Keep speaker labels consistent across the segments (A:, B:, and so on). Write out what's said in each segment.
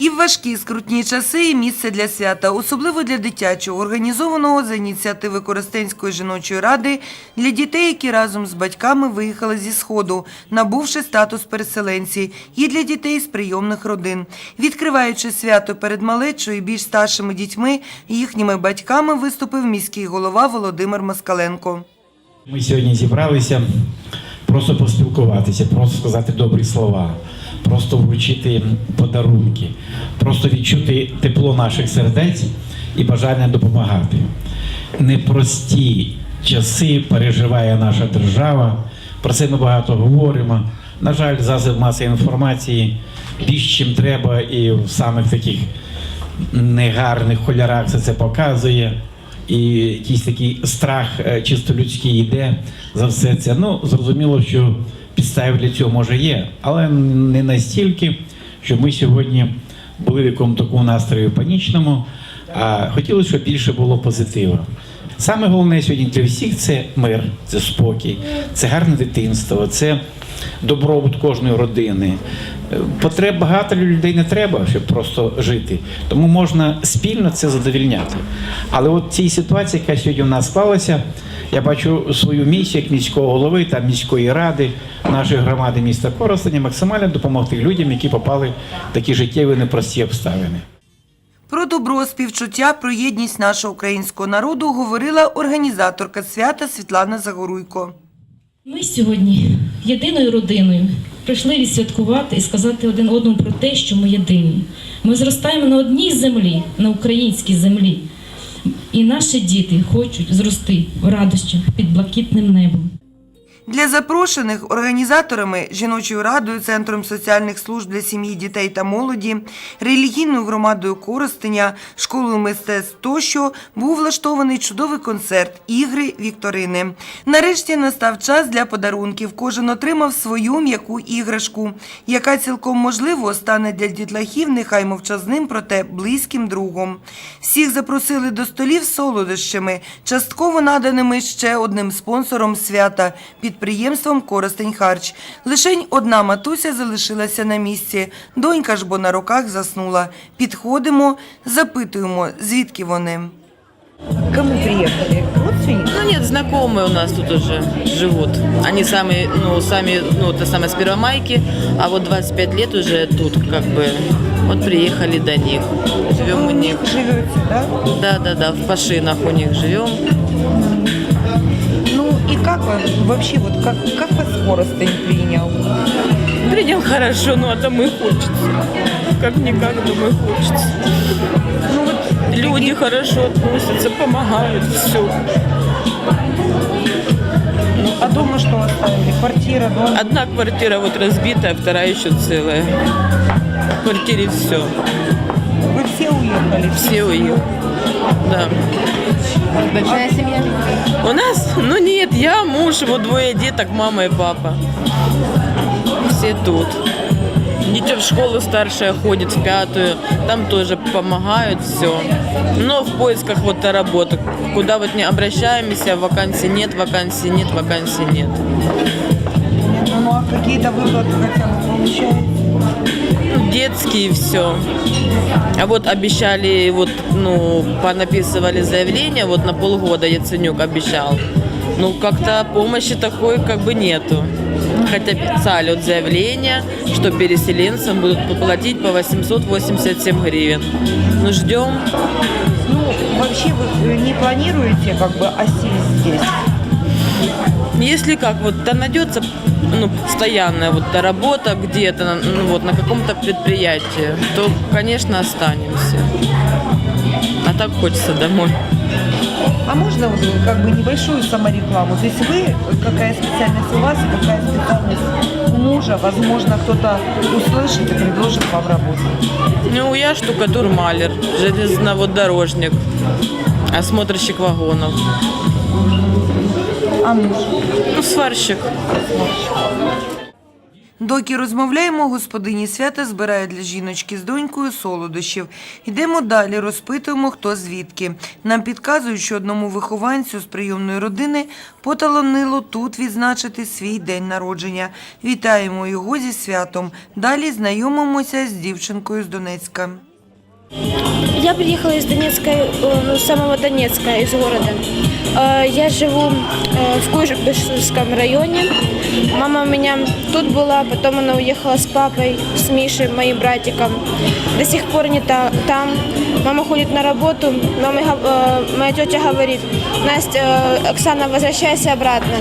A: І в важкі скрутні часи і місце для свята, особливо для дитячого, організованого за ініціативи Коростенської жіночої ради для дітей, які разом з батьками виїхали зі Сходу, набувши статус переселенці, і для дітей з прийомних родин. Відкриваючи свято перед малечою і більш старшими дітьми, їхніми батьками виступив міський голова Володимир Москаленко.
B: Ми сьогодні зібралися просто поспілкуватися, просто сказати добрі слова, просто вручити подарунки, просто відчути тепло наших сердець і бажання допомагати. Непрості часи переживає наша держава. Про це ми багато говоримо. На жаль, засіб масової інформації більш чим треба, і в самих таких негарних кольорах все це показує. І якийсь такий страх е, чисто людський йде за все це. Ну, зрозуміло, що підстави для цього може є, але не настільки, щоб ми сьогодні були в якому такому настрої панічному, а хотілося, щоб більше було позитиву. Саме головне сьогодні для всіх це мир, це спокій, це гарне дитинство, це добробут кожної родини. Потреб багато людей не треба, щоб просто жити. Тому можна спільно це задовільняти. Але от цій ситуації, яка сьогодні в нас склалася, я бачу свою місію як міського голови та міської ради нашої громади міста Коростеня максимально допомогти людям, які попали в такі життєві непрості обставини.
A: Про добро, співчуття, про єдність нашого українського народу говорила організаторка свята Світлана Загоруйко.
C: Ми сьогодні єдиною родиною прийшли відсвяткувати і сказати один одному про те, що ми єдині. Ми зростаємо на одній землі, на українській землі. І наші діти хочуть зрости в радощах під блакитним небом.
A: Для запрошених організаторами жіночою радою, центром соціальних служб для сім'ї, дітей та молоді, релігійною громадою Коростеня, школою мистецтв тощо був влаштований чудовий концерт, ігри, вікторини. Нарешті настав час для подарунків. Кожен отримав свою м'яку іграшку, яка цілком можливо стане для дітлахів нехай мовчазним, проте близьким другом. Всіх запросили до столів солодощами, частково наданими ще одним спонсором свята підприємством Коростень Харч. Лишень одна матуся залишилася на місці. Донька ж бо на руках заснула. Підходимо, запитуємо, звідки вони.
D: Кому приехали? Родственники?
E: Ну нет, знакомые у нас тут уже живут. Они сами, ну, сами, ну, это самое с Первомайки, а вот 25 лет уже тут, как бы, вот приехали до них. Живем у них.
D: Живете, да?
E: Да, да, да, в Пашинах у них живем.
D: Ну и как вы вообще, вот как, как вас Коростень принял?
E: Принял хорошо, но а домой хочется. Как-никак домой хочется.
D: Ну вот
E: Люди хорошо относятся, помогают, все.
D: а дома что оставили? Квартира, дом?
E: Одна квартира вот разбитая, вторая еще целая. В квартире все.
D: Вы все уехали?
E: Все уехали. Да.
D: Большая семья?
E: У нас, ну нет, я, муж, вот двое деток, мама и папа. Все тут. Дитя в школу старшая ходит, в пятую. Там тоже помогают, все. Но в поисках вот работы. Куда вот не обращаемся, вакансий нет, вакансий нет, вакансий нет.
D: Ну, ну а какие-то выплаты хотя бы получаете?
E: Ну, детские все. А вот обещали, вот, ну, понаписывали заявление, вот на полгода Яценюк обещал. Ну, как-то помощи такой как бы нету. Хотя писали вот заявление, что переселенцам будут платить по 887 гривен. Ну, ждем.
D: Ну, вообще вы не планируете как бы осесть здесь?
E: Если как, вот да найдется ну, постоянная вот та работа где-то, ну, вот на каком-то предприятии, то, конечно, останемся. А так хочется домой.
D: А можно вот как бы небольшую саморекламу? То есть вы, какая специальность у вас, и какая специальность у мужа, возможно, кто-то услышит и предложит вам работу.
E: Ну, я штукатур-малер, железнодорожник, осмотрщик вагонов,
D: А муж?
E: ну, сварщик.
A: Доки розмовляємо, господині свята збирає для жіночки з донькою солодощів. Йдемо далі, розпитуємо, хто звідки. Нам підказують, що одному вихованцю з прийомної родини поталонило тут відзначити свій день народження. Вітаємо його зі святом. Далі знайомимося з дівчинкою з Донецька.
F: Я приехала из Донецка, э, ну, с самого Донецка, из города. Э, Я живу э, в Куйбышевском районе. Мама у меня тут была, потом она уехала с папой, с Мишей, моим братиком. До сих пор не та- там. Мама ходит на работу. Мама, гов- э, моя тетя говорит, Настя, э, Оксана, возвращайся обратно.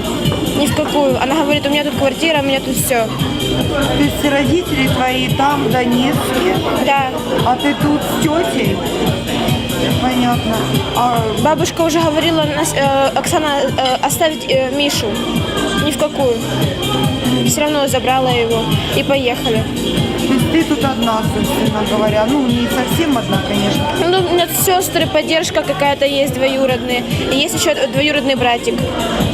F: Ни в какую. Она говорит, у меня тут квартира, у меня тут все.
D: То есть родители твои там, в Донецке,
F: Да.
D: а ты тут с тетей? Понятно. А
F: Бабушка уже говорила, Нас- э, Оксана, э, оставить э, Мишу. Ни в какую. Все равно забрала его и поехали.
D: Ты тут одна, собственно говоря. Ну, не совсем одна, конечно.
F: Ну, у меня сестры, поддержка какая-то есть двоюродные. И есть еще двоюродный братик.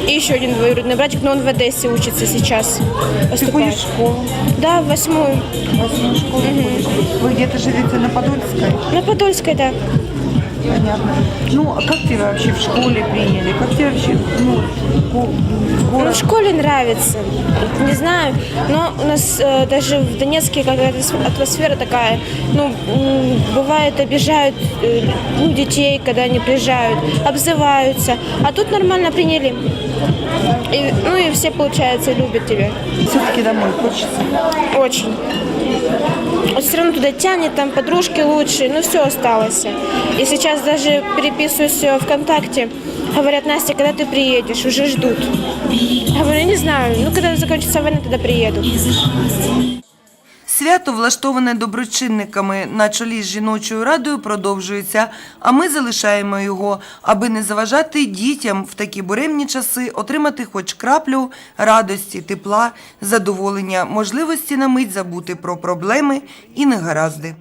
F: И еще один двоюродный братик, но он в Одессе учится сейчас.
D: Ты
F: Поступает.
D: ходишь в школу,
F: Да, в восьмую.
D: в восьмую школу ходишь. Вы где-то живете на Подольской?
F: На Подольской, да.
D: Понятно. Ну, а как тебя вообще в школе приняли? Как тебе вообще, ну,
F: Ну, в школе нравится. Не знаю, но у нас э, даже в Донецке какая-то атмосфера такая. Ну, бывает, обижают э, ну, детей, когда они приезжают, обзываются. А тут нормально приняли. И, ну и все, получается, любят тебя.
D: Все-таки домой хочется.
F: Очень. Все равно туда тянет, там подружки лучшие, ну все осталось. И сейчас даже переписываюсь ВКонтакте. Говорят, Настя, когда ты приедешь? Уже ждут. Говорю, не знаю. Ну, когда закончится война, тогда приеду.
A: Свято, влаштоване доброчинниками на чолі з жіночою радою, продовжується, а ми залишаємо його, аби не заважати дітям в такі буремні часи отримати хоч краплю радості, тепла, задоволення, можливості на мить забути про проблеми і негаразди.